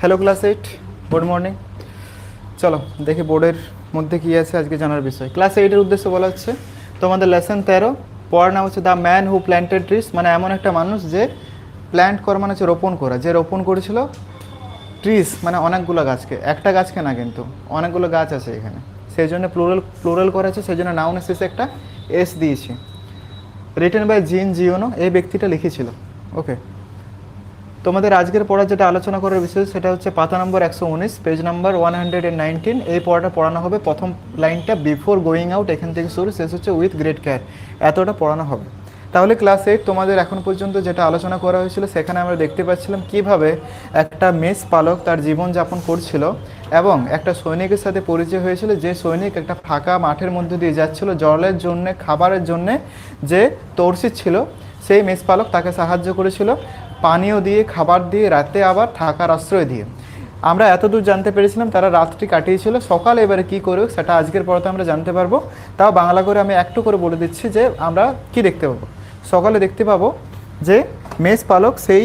Hello class eight good morning চলো, দেখি বোর্ডের মধ্যে কী আছে, আজকে জানার বিষয়। ক্লাস এইটের উদ্দেশ্যে বলা হচ্ছে, তোমাদের লেসন তেরো, পড়ার নাম হচ্ছে the man who planted trees মানে এমন একটা মানুষ যে প্ল্যান্ট করা মানে হচ্ছে রোপণ করা। যে রোপণ করেছিল ট্রিস মানে অনেকগুলো গাছকে। একটা গাছকে না কিন্তু, অনেকগুলো গাছ আছে এখানে। সেই জন্য প্লুরাল প্লুরাল করা আছে, সেই জন্য নাউনের শেষে একটা এস দিয়েছি। রিটেন বাই জিন জিওনো এই ব্যক্তিটা লিখেছিল। ওকে তোমাদের আজকের পড়া যেটা আলোচনা করার বিষয়, সেটা হচ্ছে পাতা নম্বর একশো উনিশ page number one hundred and nineteen এই পড়াটা পড়ানো হবে প্রথম লাইনটা বিফোর গোয়িং আউট এখান থেকে শুরু, শেষ হচ্ছে উইথ গ্রেট কেয়ার এতটা পড়ানো হবে। তাহলে ক্লাস এইট তোমাদের এখন পর্যন্ত যেটা আলোচনা করা হয়েছিল, সেখানে আমরা দেখতে পাচ্ছিলাম কীভাবে একটা মেষ পালক তার জীবনযাপন করছিল এবং একটা সৈনিকের সাথে পরিচয় হয়েছিল, যে সৈনিক একটা ফাঁকা মাঠের মধ্যে দিয়ে যাচ্ছিল জলের জন্যে, খাবারের জন্যে যে তরসিত ছিল, সেই মেষ পালক তাকে সাহায্য করেছিল। পানীয় দিয়ে, খাবার দিয়ে, রাতে আবার থাকার আশ্রয় দিয়ে। আমরা এতদূর জানতে পেরেছিলাম তারা রাতটি কাটিয়েছিল। সকাল এবারে কি করবে সেটা আজকের পড়াতে আমরা জানতে পারব। তাও বাংলা করে আমি একটু করে বলে দিচ্ছি যে, আমরা কি দেখতে পাবো? সকালে দেখতে পাবো যে মেষ পালক সেই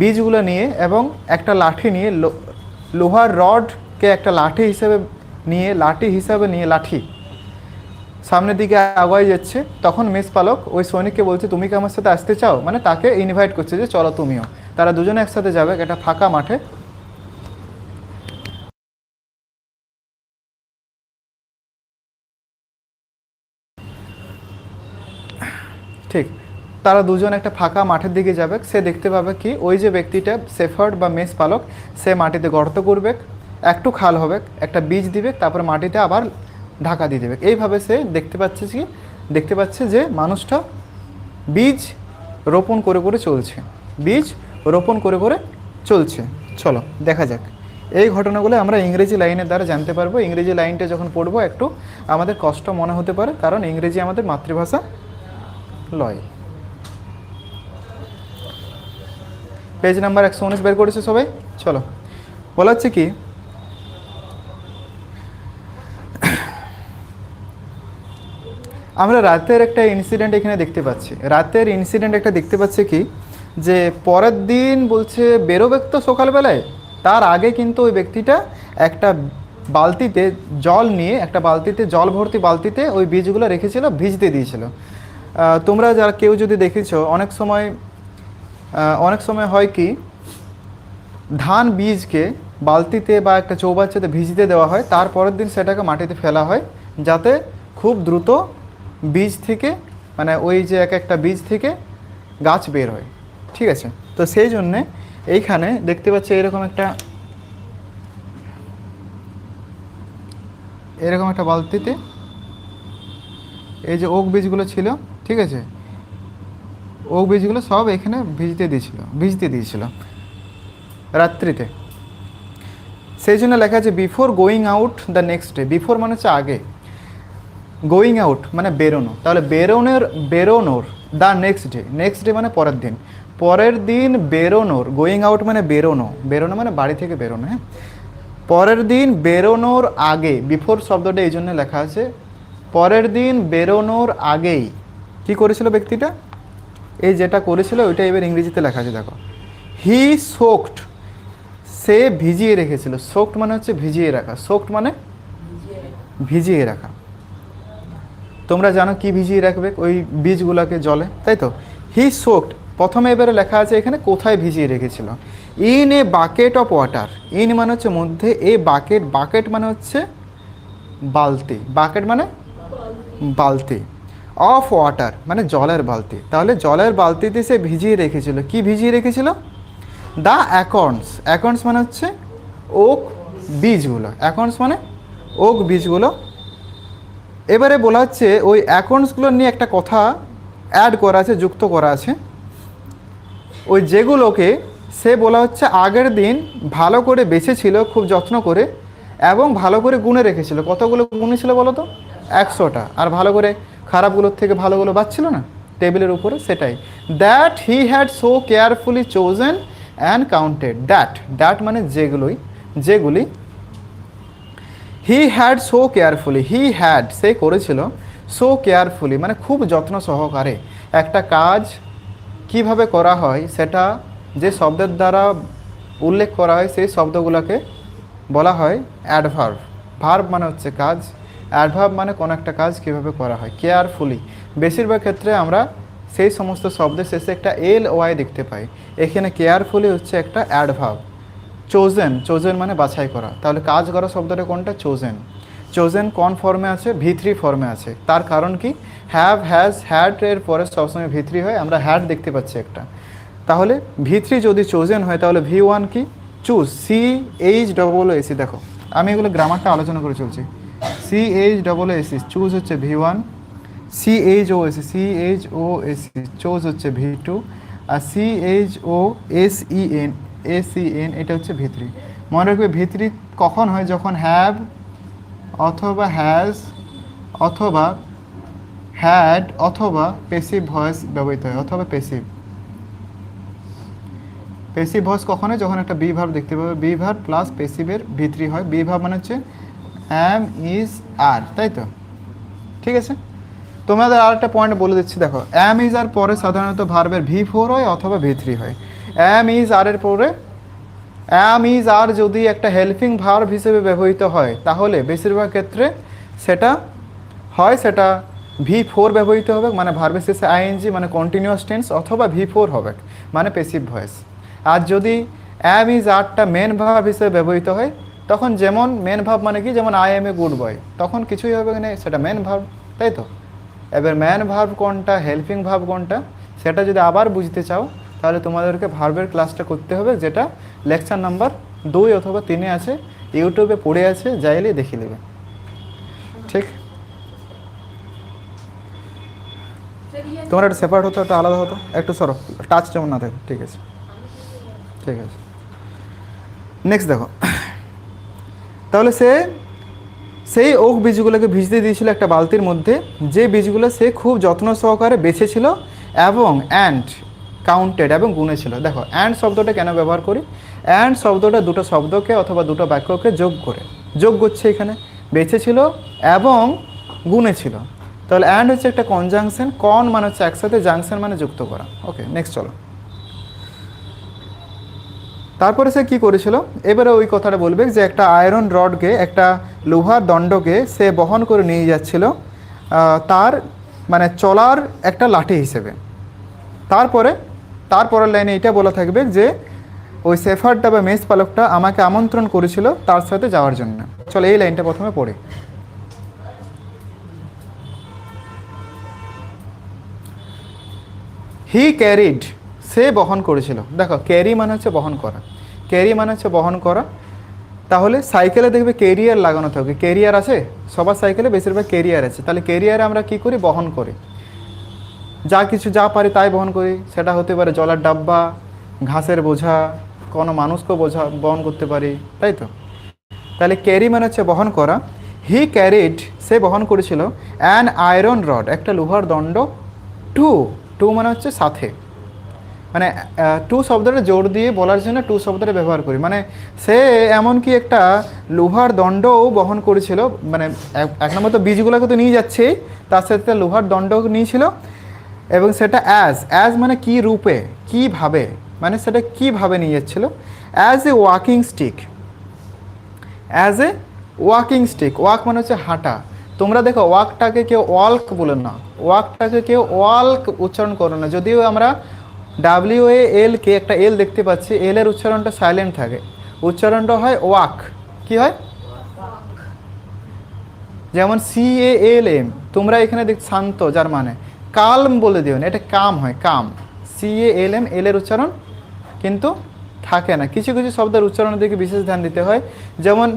বীজগুলো নিয়ে এবং একটা লাঠি নিয়ে লোহার রডকে একটা লাঠি হিসেবে নিয়ে, লাঠি হিসাবে নিয়ে, লাঠি সামনের দিকে আগায় যাচ্ছে, তখন মেষ পালক ওই সৈনিককে বলছে, তুমি কি আমার সাথে আসতে চাও? মানে তাকে ইনভাইট করছে যে, চলো তুমিও। তারা দুজনে একসাথে যাবে একটা ফাঁকা মাঠে। ঠিক, তারা দুজন একটা ফাঁকা মাঠের দিকে যাবে। সে দেখতে পাবে কি, ওই যে ব্যক্তিটা সেফার্ড বা মেষ পালক, সে মাটিতে গর্ত করবে, একটু খাল হবে, একটা বীজ দিবে, তারপর মাটিতে আবার ঢাকা দিয়ে দেবে। এইভাবে সে দেখতে পাচ্ছে কি? দেখতে পাচ্ছে যে মানুষটা বীজ রোপণ করে করে চলছে। বীজ রোপণ করে করে চলছে। চলো, দেখা যাক। এই ঘটনাগুলো আমরা ইংরেজি লাইনের দ্বারা জানতে পারব। ইংরেজি লাইনটা যখন পড়ব, একটু আমাদের কষ্ট মনে হতে পারে, কারণ ইংরেজি আমাদের মাতৃভাষা লয়। পেজ নাম্বার একশো উনিশ বের করেছে সবাই? চলো। বলা হচ্ছে কি আমরা রাতের একটা ইনসিডেন্ট এখানে দেখতে পাচ্ছি। রাতের ইনসিডেন্ট একটা দেখতে পাচ্ছি কি? যে পরের দিন বলছে, বেরোবে তো সকালবেলায়। তার আগে কিন্তু ওই ব্যক্তিটা একটা বালতিতে জল নিয়ে, একটা বালতিতে জল ভর্তি বালতিতে ওই বীজগুলো রেখেছিল, ভিজতে দিয়েছিল। তোমরা যারা কেউ যদি দেখেছ, অনেক সময় অনেক সময় হয় কি, ধান বীজকে বালতিতে বা একটা চৌবাচ্চাতে ভিজতে দেওয়া হয় তারপরের দিন সেটাকে মাটিতে ফেলা হয়, যাতে খুব দ্রুত বীজ থেকে মানে ওই যে এক একটা বীজ থেকে গাছ বের হয়। ঠিক আছে? তো সেই জন্যে এইখানে দেখতে পাচ্ছি এরকম একটা এরকম একটা বালতিতে এই যে ওক বীজগুলো ছিল, ঠিক আছে? ওক বীজগুলো সব এখানে ভিজতে দিয়েছিল ভিজতে দিয়েছিল রাত্রিতে। সেই জন্য লেখা আছে before going out the next day before মানে হচ্ছে আগে। গোয়িং আউট মানে বেরোনো। তাহলে বেরোনোর বেরোনোর the next day next day মানে পরের দিন। পরের দিন বেরোনোর গোয়িং আউট মানে বেরোনো। বেরোনো মানে বাড়ি থেকে বেরোনো হ্যাঁ? পরের দিন বেরোনোর আগে বিফোর শব্দটা এই জন্য লেখা আছে, পরের দিন বেরোনোর আগেই, কি করেছিল ব্যক্তিটা? এই যেটা করেছিল, ওইটা এবার ইংরেজিতে লেখা আছে, দেখো। হি সোকড সে ভিজিয়ে রেখেছিল। সোকড মানে হচ্ছে ভিজিয়ে রাখা। সোকড মানে ভিজিয়ে রাখা। তোমরা জানো কি ভিজিয়ে রাখবে ওই বীজগুলোকে জলে? তাই তো? হি সোকড প্রথমে এবারে লেখা আছে এখানে কোথায় ভিজিয়ে রেখেছিল? In a bucket of water in মানে হচ্ছে মধ্যে এ বাকেট বাকেট মানে হচ্ছে বালতি। বাকেট মানে বালতি। অফ ওয়াটার মানে জলের বালতি। তাহলে জলের বালতিতে সে ভিজিয়ে রেখেছিল। কি ভিজিয়ে রেখেছিল? দ্য অ্যাকাউন্টস অ্যাকাউন্টস মানে হচ্ছে ওক বীজগুলো। অ্যাকাউন্টস মানে ওক বীজগুলো এবারে বলা হচ্ছে ওই অ্যাকাউন্টসগুলো নিয়ে একটা কথা অ্যাড করা আছে, যুক্ত করা আছে। ওই যেগুলোকে সে বলা হচ্ছে আগের দিন ভালো করে বেছেছিল, খুব যত্ন করে এবং ভালো করে গুনে রেখেছিল। কতগুলো গুনে ছিল বলো তো একশোটা। আর ভালো করে খারাপগুলোর থেকে ভালোগুলো বাচ্ছিল না? টেবিলের উপরে সেটাই। That he had so carefully chosen and counted that that মানে যেগুলোই, যেগুলি he had so carefully he had সে করেছিল সো কেয়ারফুলি মানে খুব যত্ন সহকারে একটা কাজ কীভাবে করা হয়, সেটা যে শব্দের দ্বারা উল্লেখ করা হয়, সেই শব্দগুলোকে বলা হয় অ্যাডভার্ভ ভার্ভ মানে হচ্ছে কাজ। অ্যাডভার্ব মানে কোনো একটা কাজ কীভাবে করা হয়। কেয়ারফুলি বেশিরভাগ ক্ষেত্রে আমরা সেই সমস্ত শব্দের শেষে একটা এল ওয়াই দেখতে পাই। এখানে কেয়ারফুলি হচ্ছে একটা অ্যাডভার্ব চোজেন চোজেন মানে বাছাই করা। তাহলে কাজ করা শব্দটা কোনটা? চোজেন চোজেন কোন ফর্মে আছে? ভি থ্রি ফর্মে আছে। তার কারণ কি? হ্যাভ হ্যাজ হ্যাড এর পরে সবসময় ভি থ্রি হয়। আমরা হ্যাড দেখতে পাচ্ছি একটা। তাহলে ভি থ্রি যদি চোজেন হয়, তাহলে ভি ওয়ান কি? Choose C H double S E দেখো, আমি এগুলো গ্রামারটা আলোচনা করে চলছি। C H double S E choose হচ্ছে V one C H O S E C H O S E chose হচ্ছে ভি টু আর C H O S E N S E N এটা হচ্ছে ভি থ্রি মনে রাখবে V three কখন হয়? যখন have অথবা হ্যাজ অথবা হ্যাড অথবা পেসিভ ভয়েস ব্যবহৃত হয়, অথবা পেসিভ পেসিভ ভয়েস কখন হয়? যখন একটা বি ভার্ব দেখতে পাবে। বি ভার্ব প্লাস পেসিভের ভিতরি হয়। বি ভার্ব মানে হচ্ছে অ্যাম ইজ আর তাই তো? ঠিক আছে? তোমাদের আর একটা পয়েন্ট বলে দিচ্ছি, দেখো। অ্যাম ইজ আর পরে সাধারণত ভার্বের ভি ফোর হয় অথবা ভি থ্রি হয়। অ্যাম ইজ আর এর পরে অ্যাম ইজ আর যদি একটা হেল্পিং ভার্ব হিসেবে ব্যবহৃত হয়, তাহলে বেশিরভাগ ক্ষেত্রে সেটা হয়, সেটা ভি ফোর ব্যবহৃত হবে মানে ভার্বের শেষে আইএনজি মানে কন্টিনিউয়াস টেন্স অথবা ভি ফোর হবে মানে পেসিভ ভয়েস আর যদি অ্যাম ইজ আরটা মেন ভার্ব হিসেবে ব্যবহৃত হয়, তখন যেমন মেন ভাব মানে কি, যেমন I am a good boy তখন কিছুই হবে না, সেটা মেন ভাব তাই তো? এবার ম্যান ভার্ব কোনটা হেল্পিং ভাব কোনটা, সেটা যদি আবার বুঝতে চাও তাহলে তোমাদেরকে ভার্বের ক্লাসটা করতে হবে, যেটা লেকচার নাম্বার দুই অথবা তিনে আছে, ইউটিউবে পড়ে আছে যাইলে দেখে নেবে। ঠিক? তোমার একটা সেপারেট হতো, একটা আলাদা হতো, একটু সরো টাচ যেমন না থাকে ঠিক আছে? ঠিক আছে। নেক্সট দেখো। তাহলে সে, সেই ওক বীজগুলোকে ভিজতে দিয়েছিল একটা বালতির মধ্যে, যে বীজগুলো সে খুব যত্ন সহকারে বেছেছিল, এবং অ্যান্ড কাউন্টেড এবং গুনেছিল দেখো অ্যান্ড শব্দটা কেন ব্যবহার করি? অ্যান্ড শব্দটা দুটো শব্দকে অথবা দুটো বাক্যকে যোগ করে। যোগ করছে এখানে বেছেছিল এবং গুনেছিল তাহলে অ্যান্ড হচ্ছে একটা কনজাংশন কন মানে হচ্ছে একসাথে জাংশন মানে যুক্ত করা। ওকে নেক্সট চলো। তারপরে সে কি করেছিল? এবারে ওই কথাটা বলবে যে একটা আয়রন রডকে একটা লোহার দণ্ডকে সে বহন করে নিয়ে যাচ্ছিল তার মানে চলার একটা লাঠি হিসেবে। তারপরে তারপরের লাইনে এটা বলা থাকবে যে ওই সেফারটা বা মেস পালকটা আমাকে আমন্ত্রণ করেছিল তার সাথে যাওয়ার জন্য। চলো এই লাইনটা প্রথমে পড়ে। হি ক্যারিড সে বহন করেছিল। দেখো ক্যারি মানে হচ্ছে বহন করা। ক্যারি মানে হচ্ছে বহন করা। তাহলে সাইকেলে দেখবে কেরিয়ার লাগানো থাকে। কেরিয়ার আছে? সবার সাইকেলে বেশিরভাগ কেরিয়ার আছে। তাহলে কেরিয়ারে আমরা কি করি? বহন করি। যা কিছু যা পারি তাই বহন করি। সেটা হতে পারে জলের ডাব্বা, ঘাসের বোঝা, কোনো মানুষকেও বোঝা, বহন করতে পারি, তাই তো? তাহলে ক্যারি মানে হচ্ছে বহন করা। হি ক্যারিড, সে বহন করেছিল অ্যান আয়রন রড একটা লোহার দণ্ড, টু। টু মানে হচ্ছে সাথে। মানে টু শব্দটা জোর দিয়ে বলার জন্য টু শব্দটা ব্যবহার করি। মানে সে এমনকি একটা লোহার দণ্ডও বহন করেছিল। মানে এক- নম্বর তো বীজগুলোকে তো নিয়ে যাচ্ছেই তার সাথে লোহার দণ্ডও নিয়েছিল। এবং সেটা অ্যাজ অ্যাজ মানে কি রূপে কীভাবে মানে সেটা কীভাবে নিয়ে যাচ্ছিল? As a walking stick as a walking stick walk মানে হচ্ছে হাঁটা। তোমরা দেখো ওয়াকটাকে কেউ ওয়াল্ক বলে না। ওয়াকটাকে কেউ ওয়াল্ক উচ্চারণ করো না। যদিও আমরা ডাব্লিউ এ এল কে একটা এল দেখতে পাচ্ছি এল এর উচ্চারণটা সাইলেন্ট থাকে। উচ্চারণটা হয় ওয়াক কি হয়? যেমন সি এ এল এম তোমরা এখানে দেখ শান্ত, যার মানে কালম বলে দিও না, এটা কাম হয়, কাম। সি এ এল এম এল এর উচ্চারণ কিন্তু থাকে না। কিছু কিছু শব্দের উচ্চারণের দিকে বিশেষ ধ্যান দিতে হয়। যেমন,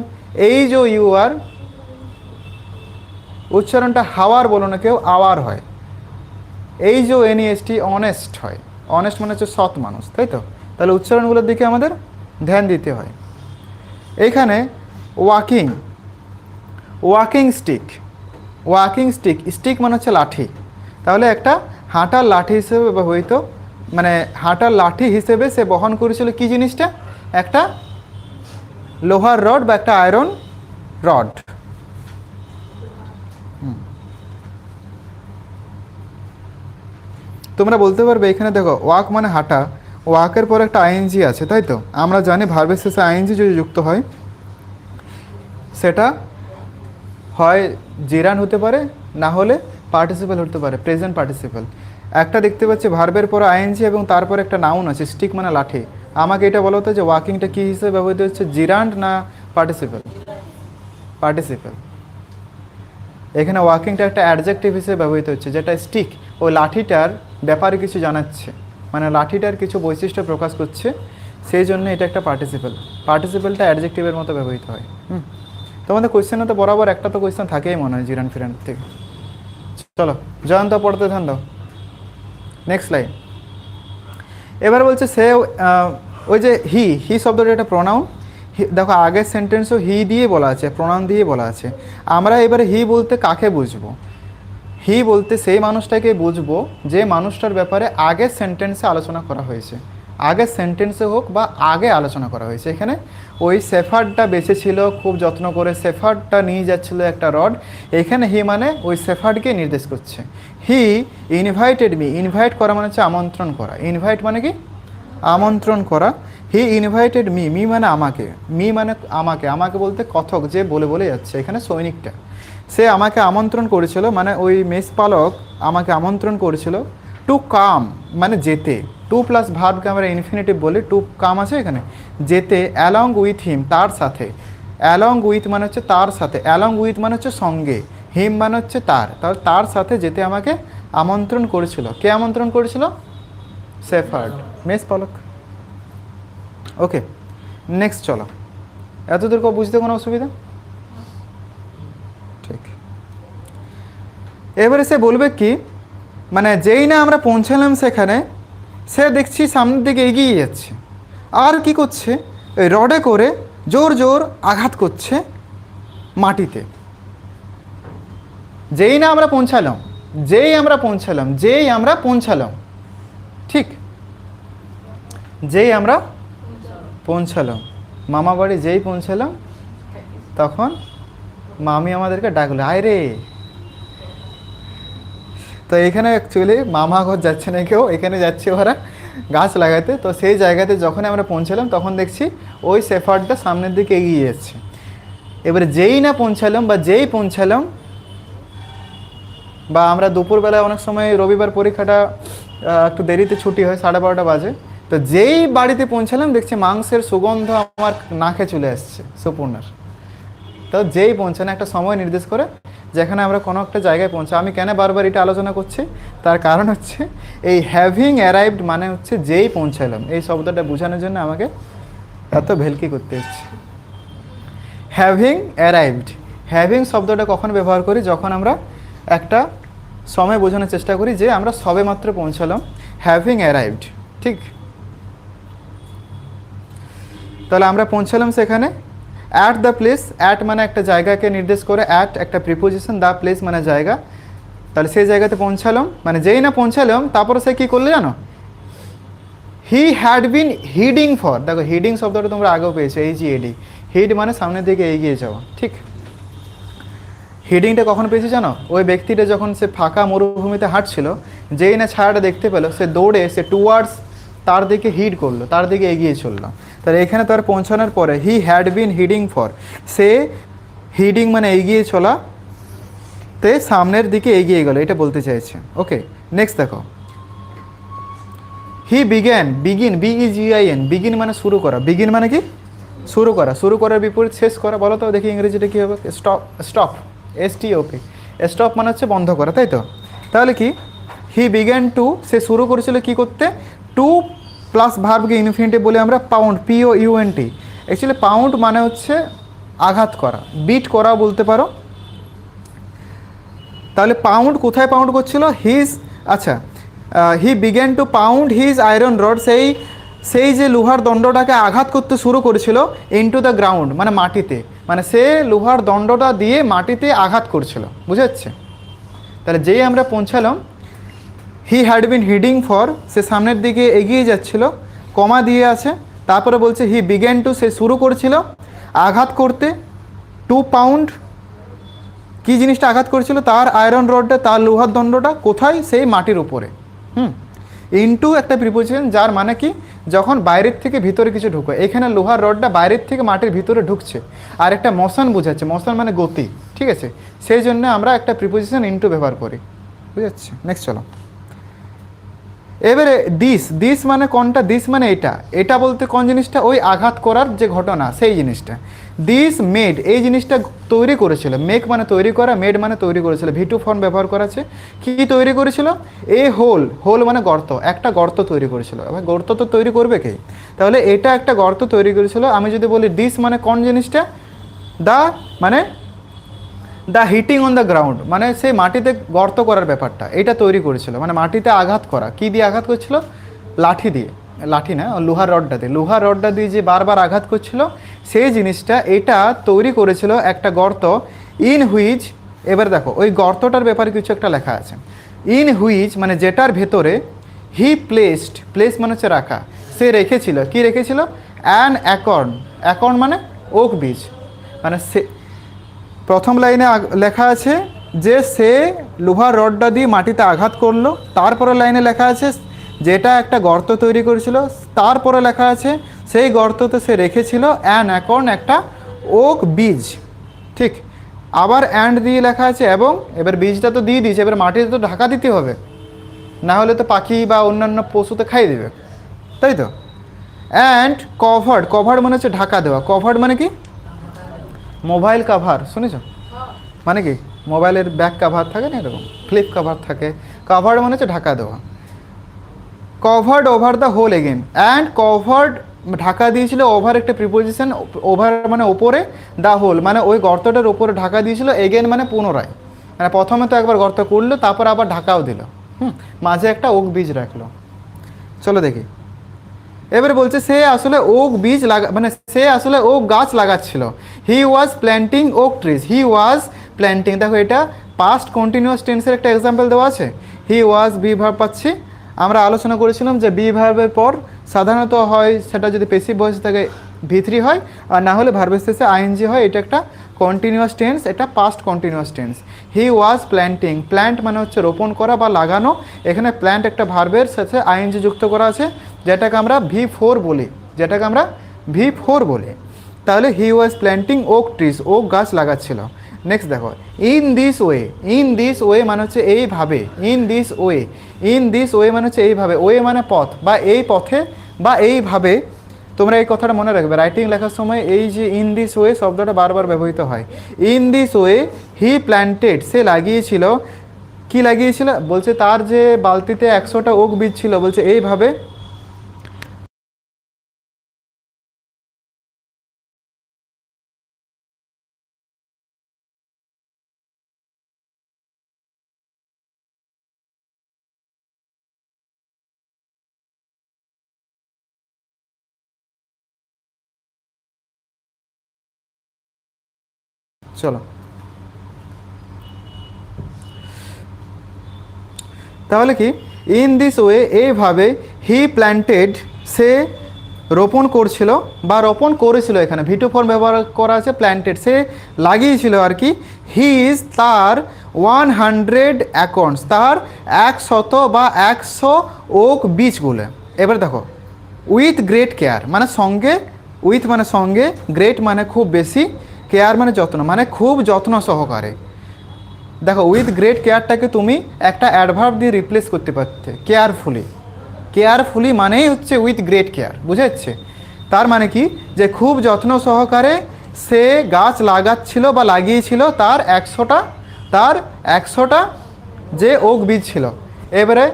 এই যে ইউ আর উচ্চারণটা হাওয়ার বলো না কেউ, আওয়ার হয়। এই যে এনইএসটি অনেস্ট হয়। অনেস্ট মানে হচ্ছে সৎ মানুষ, তাই তো? তাহলে উচ্চারণগুলোর দিকে আমাদের ধ্যান দিতে হয়। এইখানে walking walking stick walking stick stick মানে হচ্ছে লাঠি। তাহলে একটা হাঁটার লাঠি হিসেবে ব্যবহৃত মানে হাঁটার লাঠি হিসেবে সে বহন করেছিল কি জিনিসটা? একটা লোহার রড বা একটা আয়রন রড। তোমরা বলতে পারবে এখানে দেখো, ওয়াক মানে হাঁটা। ওয়াকের পর একটা আইএনজি আছে, তাই তো? আমরা জানি ভার্বের শেষে আইএনজি যদি যুক্ত হয়, সেটা হয় জিরান হতে পারে, না হলে পার্টিসিপেল হতে পারে প্রেজেন্ট পার্টিসিপেল একটা দেখতে পাচ্ছি ভার্বের পর আইএনজি এবং তারপর একটা নাউন আছে স্টিক মানে লাঠি। আমাকে এটা বলো তো যে ওয়াকিংটা কী হিসেবে ব্যবহৃত হচ্ছে জিরান্ড না পার্টিসিপেল পার্টিসিপেল এখানে ওয়াকিংটা একটা অ্যাডজেক্টিভ হিসেবে ব্যবহৃত হচ্ছে, যেটা স্টিক ওই লাঠিটার ব্যাপারে কিছু জানাচ্ছে। মানে লাঠিটার কিছু বৈশিষ্ট্য প্রকাশ করছে, সেই জন্য এটা একটা পার্টিসিপেল পার্টিসিপেলটা অ্যাডজেক্টিভের মতো ব্যবহৃত হয়। হুম। তোমাদের কোয়েশ্চেনে তো বরাবর একটা তো কোয়েশ্চেন থাকেই মনে হয় জিরান ফিরান থেকে। চলো, জয়ন্ত পড়তে ধ্যান দাও। নেক্সট লাইন এবার বলছে সে ওই যে হি হি শব্দটা একটা প্রোনাউন দেখো, আগের সেন্টেন্সও হি দিয়ে বলা আছে প্রোনাউন দিয়ে বলা আছে। আমরা এবারে হি বলতে কাকে বুঝব? হি বলতে সেই মানুষটাকে বুঝব যে মানুষটার ব্যাপারে আগের সেন্টেন্সে আলোচনা করা হয়েছে। আগের সেন্টেন্সে হোক বা আগে আলোচনা করা হয়েছে। এখানে ওই সেফার্ডটা বেঁচে ছিল, খুব যত্ন করে সেফার্ডটা নিয়ে যাচ্ছিল একটা রড এখানে হি মানে ওই সেফার্ডকে নির্দেশ করছে। হি ইনভাইটেড মি ইনভাইট করা মানে হচ্ছে আমন্ত্রণ করা। ইনভাইট মানে কি? আমন্ত্রণ করা। হি ইনভাইটেড মি মি মানে আমাকে। মি মানে আমাকে। আমাকে বলতে কথক, যে বলে বলে যাচ্ছে। এখানে সৈনিকটা। সে আমাকে আমন্ত্রণ করেছিল মানে ওই মেষ পালক আমাকে আমন্ত্রণ করেছিল টু কাম মানে যেতে। টু প্লাস ভার্বকে আমরা ইনফিনিটিভ বলি টু কাম আছে এখানে? যেতে অ্যালং উইথ হিম তার সাথে। অ্যালং উইথ মানে হচ্ছে তার সাথে। অ্যালং উইথ মানে হচ্ছে সঙ্গে। হিম মানে হচ্ছে তার। তাহলে তার সাথে যেতে আমাকে আমন্ত্রণ করেছিল। কে আমন্ত্রণ করেছিল? সেফার্ড মেস পালক। ওকে নেক্সট চলো। এতদূর বুঝতে কোনো অসুবিধা? ঠিক। এবারে সে বলবে কি? মানে যেই না আমরা পৌঁছালাম সেখানে সে দেখছি সামনের দিকে এগিয়ে যাচ্ছে। আর কি করছে? ওই রডে করে জোর জোর আঘাত করছে মাটিতে। যেই না আমরা পৌঁছালাম, যেই আমরা পৌঁছালাম, যেই আমরা পৌঁছালাম, ঠিক? যেই আমরা পৌঁছালাম। মামা বাড়ি যেই পৌঁছালাম, তখন মামি আমাদেরকে ডাকলো আয় রে তো এখানে অ্যাকচুয়ালি মামা ঘর যাচ্ছে না কেউ, এখানে যাচ্ছে ওরা গাছ লাগাতে। তো সেই জায়গাতে যখন আমরা পৌঁছালাম, তখন দেখছি ওই সেফার্ডটা সামনের দিকে এগিয়ে যাচ্ছে। এবারে যেই না পৌঁছালাম বা যেই পৌঁছালাম, বা আমরা দুপুরবেলায় অনেক সময় রবিবার পরীক্ষাটা একটু দেরিতে ছুটি হয়, সাড়ে বারোটা বাজে। তো যেই বাড়িতে পৌঁছালাম, দেখছি মাংসের সুগন্ধ আমার নাকে চলে আসছে, সুপর্ণার। তো যেই পৌঁছানো একটা সময় নির্দেশ করে যেখানে আমরা কোনো একটা জায়গায় পৌঁছা আমি কেন বারবার এটা আলোচনা করছি? তার কারণ হচ্ছে, এই হ্যাভিং অ্যারাইভড মানে হচ্ছে যেই পৌঁছালাম। এই শব্দটা বোঝানোর জন্য আমাকে এত ভেলকি করতে হচ্ছে। হ্যাভিং অ্যারাইভড হ্যাভিং শব্দটা কখন ব্যবহার করি? যখন আমরা একটা সময় বোঝানোর চেষ্টা করি যে আমরা সবে মাত্র পৌঁছালাম। হ্যাভিং অ্যারাইভড ঠিক? তাহলে আমরা পৌঁছালাম সেখানে। অ্যাট দ্য প্লেস অ্যাট মানে একটা জায়গাকে নির্দেশ করে অ্যাট একটা প্রিপোজিশন দ্য প্লেস মানে জায়গা। তাহলে সেই জায়গাতে পৌঁছালাম। মানে যেই না পৌঁছালাম, তারপরে সে কী করল জানো? He had been heading for দেখো হিডিং শব্দটা তোমরা আগেও পেয়েছ এই জি এডি হিড মানে সামনের দিকে এগিয়ে যাওয়া, ঠিক? হিডিংটা কখন পেয়েছি জানো? ওই ব্যক্তিটা যখন সে ফাঁকা মরুভূমিতে হাঁটছিল, যেই না ছায়াটা দেখতে পেল, সে দৌড়ে সে টুয়ার্ডস তার দিকে হিড করল, তার দিকে এগিয়ে চলল। তাহলে এখানে তার পৌঁছানোর পরে he had been heading for say heading মানে এগিয়ে চলা তে সামনের দিকে এগিয়ে গেল, এটা বলতে চাইছে। ওকে নেক্সট দেখো। হি বিজ্ঞান বিগিন বিইজিআইএন বিগিন মানে শুরু করা। বিগিন মানে কি? শুরু করা। শুরু করার বিপরীত শেষ করা। বলো তো, দেখি ইংরেজিটা কী হবে? Stop stop S T O P stop মানে হচ্ছে বন্ধ করা, তাই তো? তাহলে কি? হি বিজ্ঞান টু সে শুরু করেছিল কি করতে? টু প্লাস ভার্বকে ইনফিনিটি বলে আমরা pound P O U N T actually pound মানে হচ্ছে আঘাত করা, বিট করা বলতে পারো। তাহলে পাউন্ড কোথায় পাউন্ড করছিল? হিজ আচ্ছা he began to pound his iron rod সেই সেই যে লোহার দণ্ডটাকে আঘাত করতে শুরু করেছিল ইনটু দ্য গ্রাউন্ড মানে মাটিতে। মানে সে লোহার দণ্ডটা দিয়ে মাটিতে আঘাত করছিল বুঝে যাচ্ছে তাহলে যেই আমরা পৌঁছালাম he had been heading for সে সামনের দিকে এগিয়ে যাচ্ছিল, কমা দিয়ে আছে, তারপরে বলছে হি বিগ্যান টু সে শুরু করছিল, আঘাত করতে টু পাউন্ড কি জিনিসটা আঘাত করেছিল? তার আয়রন রডটা তার লোহার দণ্ডটা কোথায়? সেই মাটির উপরে। হুম। ইনটু একটা প্রিপোজিশন যার মানে কি? যখন বাইরের থেকে ভিতরে কিছু ঢুকে, এখানে লোহার রডটা বাইরের থেকে মাটির ভিতরে ঢুকছে, আর একটা মশান বোঝাচ্ছে, মশান মানে গতি, ঠিক আছে? সেই জন্য আমরা একটা প্রিপোজিশন ইনটু ব্যবহার করি বুঝাচ্ছে নেক্সট চলো। এবারে দিস দিস মানে কোনটা? দিস মানে এটা। এটা বলতে কোন জিনিসটা? ওই আঘাত করার যে ঘটনা, সেই জিনিসটা। দিস মেড এই জিনিসটা তৈরি করেছিল। মেক মানে তৈরি করা মেড মানে তৈরি করেছিল। ভিটু ফর্ম ব্যবহার করা আছে। কি তৈরি করেছিল? এ হোল হোল মানে গর্ত। একটা গর্ত তৈরি করেছিল। এবার গর্ত তো তৈরি করবে কে? তাহলে এটা একটা গর্ত তৈরি করেছিল। আমি যদি বলি দিস মানে কোন জিনিসটা? দা মানে the hitting on the ground মানে সেই মাটিতে গর্ত করার ব্যাপারটা, এটা তৈরি করেছিল। মানে মাটিতে আঘাত করা, কি দিয়ে আঘাত করছিল? লাঠি দিয়ে, লাঠি না, লোহার রডটা দিয়ে। লোহার রডটা দিয়ে যে বারবার আঘাত করছিল, সেই জিনিসটা এটা তৈরি করেছিল একটা গর্ত ইন হুইচ এবার দেখো, ওই গর্তটার ব্যাপারে কিছু একটা লেখা আছে। ইন হুইচ মানে যেটার ভেতরে হি প্লেসড প্লেস মানে হচ্ছে রাখা, সে রেখেছিল, কি রেখেছিল? অ্যান অ্যাকর্ন অ্যাকর্ন মানে ওক বীজ। মানে সে প্রথম লাইনে লেখা আছে যে সে লোহার রডটা দিয়ে মাটিতে আঘাত করল। তারপরে লাইনে লেখা আছে যেটা একটা গর্ত তৈরি করেছিল। তারপরে লেখা আছে সেই গর্ততে সে রেখেছিল অ্যান অ্যাকর্ন একটা ওক বীজ ঠিক, আবার অ্যান্ড দিয়ে লেখা আছে এবং এবার বীজটা তো দিয়ে দিয়েছে, এবার মাটিতে তো ঢাকা দিতে হবে। না হলে তো পাখি বা অন্যান্য পশুতে খাইয়ে দেবে। তাই তো? অ্যান্ড কভার্ড কভার্ড মানে হচ্ছে ঢাকা দেওয়া। কভার্ড মানে কি? মোবাইল কাভার শুনেছ? মানে কি? মোবাইলের ব্যাক কাভার থাকে না এরকম? ফ্লিপ কাভার থাকে। কাভার মানে হচ্ছে ঢাকা দেওয়া। Covered over the whole again and covered Dhaka দিয়েছিল ওভার একটা প্রিপোজিশন ওভার মানে ওপরে দ্য হোল মানে ওই গর্তটার ওপরে ঢাকা দিয়েছিল এগেন মানে পুনরায়। মানে প্রথমে তো একবার গর্ত করল তারপর আবার ঢাকাও দিল। হুম মাঝে একটা ওক বীজ রাখল। চলো দেখি। এবারে বলছে, সে আসলে ওক বীজ লাগা মানে সে আসলে ওক গাছ লাগাচ্ছিল। He was planting oak trees he was planting দেখো এটা পাস্ট কন্টিনিউয়াস টেন্সের একটা এক্সাম্পল দেওয়া আছে। হি ওয়াজ বি ভার্ব পাচ্ছি। আমরা আলোচনা করেছিলাম যে বি ভার্বের পর সাধারণত হয় সেটা যদি পেসিভ ভয়েস থাকে ভিথ্রি হয়, আর না হলে ভার্বের শেষে আইএনজি হয়, এটা একটা কন্টিনিউয়াস টেন্স এটা past continuous tense he was planting plant মানে হচ্ছে রোপণ করা বা লাগানো। এখানে প্ল্যান্ট একটা ভার্বের সাথে আইএনজি যুক্ত করা আছে। যেটাকে আমরা ভি ফোর বলি, যেটাকে আমরা ভি ফোর বলি। তাহলে he was planting oak trees oak গাছ লাগাচ্ছিল। নেক্সট দেখো in this way in this way মানে হচ্ছে এইভাবে in this way in this way মানে হচ্ছে এইভাবে ওয়ে মানে পথ, বা এই পথে, বা এইভাবে। তোমরা এই কথাটা মনে রাখবে রাইটিং লেখার সময় এই যে ইন দিস ওয়ে শব্দটা বারবার ব্যবহৃত হয়। In this way he planted সে লাগিয়েছিল। কি লাগিয়েছিল? বলছে তার যে বালতিতে একশোটা ওক বীজ ছিল, বলছে এইভাবে চলো। তাহলে কি? ইন দিস ওয়ে এইভাবে হি প্ল্যান্টেড সে রোপণ করছিল বা রোপণ করেছিল এখানে। ভিটো ফর্ম ব্যবহার করা আছে প্ল্যান্টেড সে লাগিয়েছিল আর কি। হি ইজ তার ওয়ান হান্ড্রেড অ্যাকাউন্টস তার একশত বা একশো ওক বীজগুলো। এবার দেখো উইথ গ্রেট কেয়ার মানে সঙ্গে উইথ মানে সঙ্গে গ্রেট মানে খুব বেশি। কেয়ার মানে যত্ন মানে খুব যত্ন সহকারে। দেখো উইথ গ্রেট কেয়ারটাকে তুমি একটা অ্যাডভার্ব দিয়ে রিপ্লেস করতে পারতে কেয়ারফুলি কেয়ারফুলি মানেই হচ্ছে উইথ গ্রেট কেয়ার বুঝে যাচ্ছে তার মানে কি? যে খুব যত্ন সহকারে সে গাছ লাগাচ্ছিল বা লাগিয়েছিল, তার একশোটা তার একশোটা যে ওক বীজ ছিল। এবারে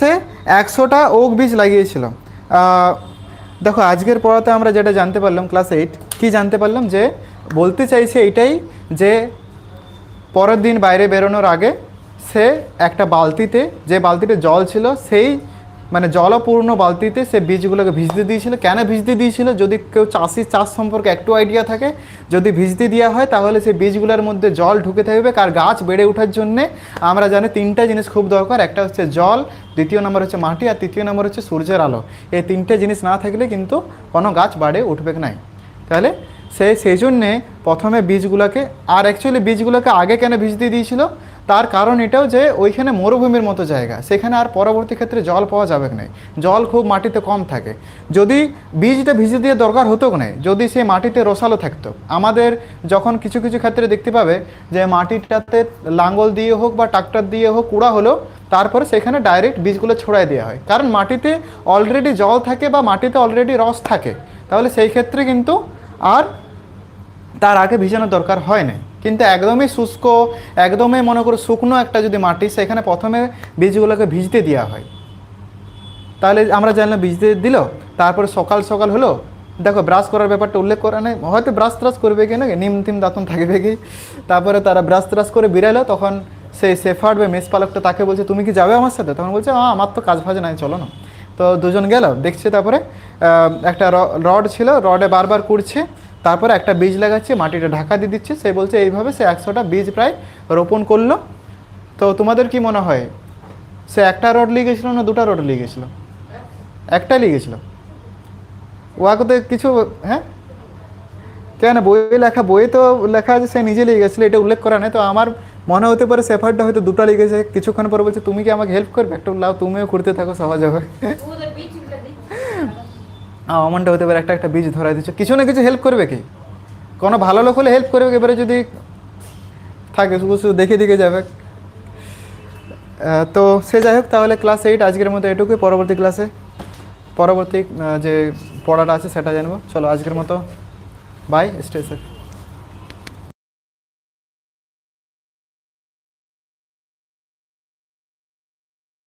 সে একশোটা ওক বীজ লাগিয়েছিল। দেখো, আজকের পড়াতে আমরা যেটা জানতে পারলাম ক্লাস এইট কি জানতে পারলাম যে বলতে চাইছে এইটাই যে পরের দিন বাইরে বেরোনোর আগে সে একটা বালতিতে, যে বালতিতে জল ছিল, সেই মানে জলপূর্ণ বালতিতে সে বীজগুলোকে ভিজতে দিয়েছিল। কেন ভিজতে দিয়েছিল? যদি কেউ চাষি, চাষ সম্পর্কে একটু আইডিয়া থাকে, যদি ভিজতে দেওয়া হয়, তাহলে সেই বীজগুলোর মধ্যে জল ঢুকে থাকবে। কার গাছ বেড়ে ওঠার জন্যে আমরা জানি তিনটা জিনিস খুব দরকার। একটা হচ্ছে জল দ্বিতীয় নম্বর হচ্ছে মাটি আর তৃতীয় নম্বর হচ্ছে সূর্যের আলো। এই তিনটে জিনিস না থাকলে কিন্তু কোনো গাছ বাড়ে, উঠবে নাই। তাহলে সে সেই জন্যে প্রথমে বীজগুলোকে, আর অ্যাকচুয়ালি বীজগুলোকে আগে কেন ভিজতে দিয়েছিল? তার কারণ এটাও যে ওইখানে মরুভূমির মতো জায়গা, সেখানে আর পরবর্তী ক্ষেত্রে জল পাওয়া যাবে না। জল খুব মাটিতে কম থাকে। যদি বীজটা ভিজে দিয়ে দরকার হতো না, যদি সেই মাটিতে রসালো থাকতো। আমাদের যখন কিছু কিছু ক্ষেত্রে দেখতে পাবে যে মাটিটাতে লাঙ্গল দিয়ে হোক বা ট্রাক্টর দিয়ে হোক, কুড়া হলো তারপরে সেখানে ডাইরেক্ট বীজগুলো ছড়াই দেওয়া হয়। কারণ মাটিতে অলরেডি জল থাকে বা মাটিতে অলরেডি রস থাকে, তাহলে সেই ক্ষেত্রে কিন্তু আর তার আগে ভিজানোর দরকার হয় না কিন্তু একদমই শুষ্ক, একদমই মনে করো শুকনো একটা যদি মাটি, সেখানে প্রথমে বীজগুলোকে ভিজতে দেওয়া হয়। তাহলে আমরা জানলাম ভিজতে দিল, তারপরে সকাল সকাল হলো, দেখো ব্রাশ করার ব্যাপারটা উল্লেখ করা নেই, হয়তো ব্রাশ ত্রাশ করবে কি না, নিম তিম দাঁতন থাকবে কি, তারপরে তারা ব্রাশ ত্রাশ করে বেরালো তখন সেই সেফার্ড বা মেস পালকটা তাকে বলছে, তুমি কি যাবে আমার সাথে? তখন বলছে আমার তো কাজ ফাজ নাই, চলো না। তো দুজন গেল, দেখছে তারপরে একটা রড ছিল, রডে বারবার কুড়ছে, তারপরে একটা বীজ লাগাচ্ছে, মাটিটা ঢাকা দিয়ে দিচ্ছে, সে বলছে, এইভাবে সে একশোটা বীজ প্রায় রোপণ করল। তো তোমাদের কি মনে হয়, সে একটা রড নিয়ে গেছিল না দুটা রড নিয়ে গেছিল? একটা নিয়ে গেছিল। ওয়াকে কিছু হ্যাঁ? কেন বইয়ে লেখা বইয়ে তো লেখা আছে, সে নিজে লিখে গেছিল, এটা উল্লেখ করা নেই, তো আমার মনে হতে পারে সেফারটা হয়তো দুটো লিখেছে কিছুক্ষণ পরে বলছে, তুমি কি আমাকে হেল্প করবে? একটু লাও, তুমিও ঘুরতে থাকো, সহজ হবে। এমনটা হতে পারে একটা একটা বীজ ধরাই দিচ্ছে। কিছু না কিছু হেল্প করবে কি? কোনো ভালো লোক হলে হেল্প করবে এবারে যদি থাকে, শুধু দেখে দেখে যাবে। তো সে যাই হোক, তাহলে ক্লাস এইট আজকের মতো এটুকুই। পরবর্তী ক্লাসে পরবর্তী যে পড়াটা আছে, সেটা জানব। চলো, আজকের মতো। By stay safe